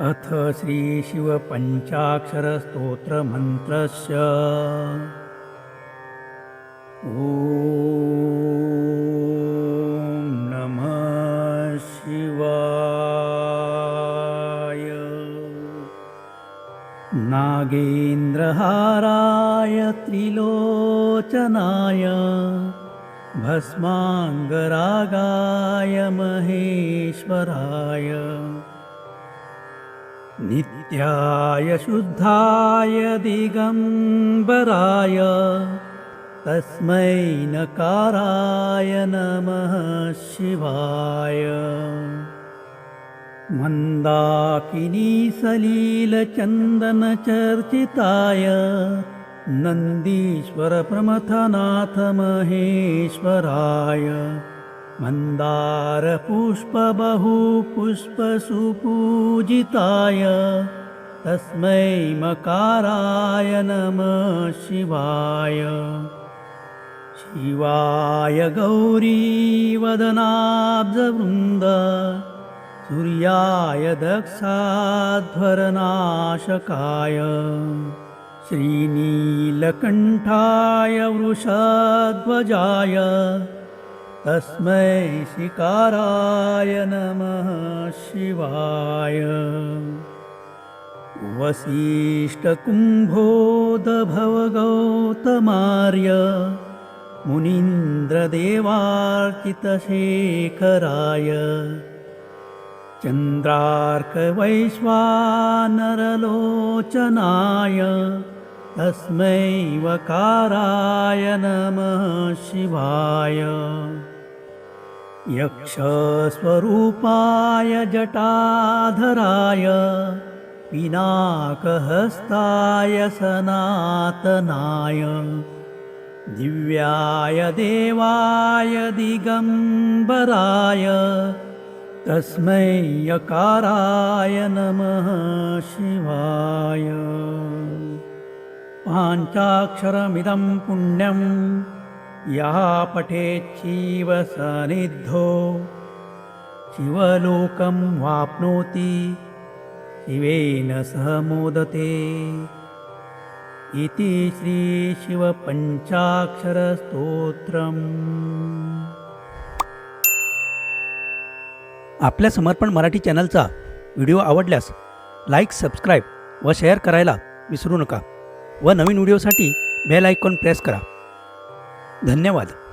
अथ श्रीशिवपञ्चाक्षरस्तोत्रमन्त्रस्य। ॐ नमः शिवाय। नागेन्द्रहाराय त्रिलोचनाय भस्माङ्गरागाय महेश्वराय नित्याय शुद्धाय दिगम्बराय तस्मै नकाराय नमः शिवाय। मन्दाकिनीसलीलचन्दनचर्चिताय नन्दीश्वरप्रमथनाथ महेश्वराय मन्दारपुष्पबहुपुष्पसुपूजिताय तस्मै मकाराय नमः शिवाय। शिवाय गौरीवदनाब्जवृन्द सूर्याय दक्षाध्वरनाशकाय श्रीनीलकण्ठाय वृषध्वजाय तस्मै शिकाराय नमः शिवाय। वसिष्ठकुम्भोदभवगौतमार्य मुनीन्द्रदेवार्चितशेखराय चन्द्रार्कवैश्वानरलोचनाय तस्मै वकाराय नमः शिवाय यक्षस्वरूपाय जटाधराय पिनाकहस्ताय सनातनाय दिव्याय देवाय दिगम्बराय तस्मै यकाराय नमः शिवाय। पाञ्चाक्षरमिदं पुण्यं यः पठेच्छीव सनिद्धो। शिवलोकं वाप्नोति शिवेन सह मोदते। इति श्रीशिवपञ्चाक्षरस्तोत्रम् आपल्या समर्पण मराठी चॅनलचा व्हिडिओ आवडल्यास लाईक सबस्क्राईब व शेअर करायला विसरू नका व नवीन व्हिडिओसाठी बेल आयकॉन प्रेस करा. धन्यवाद.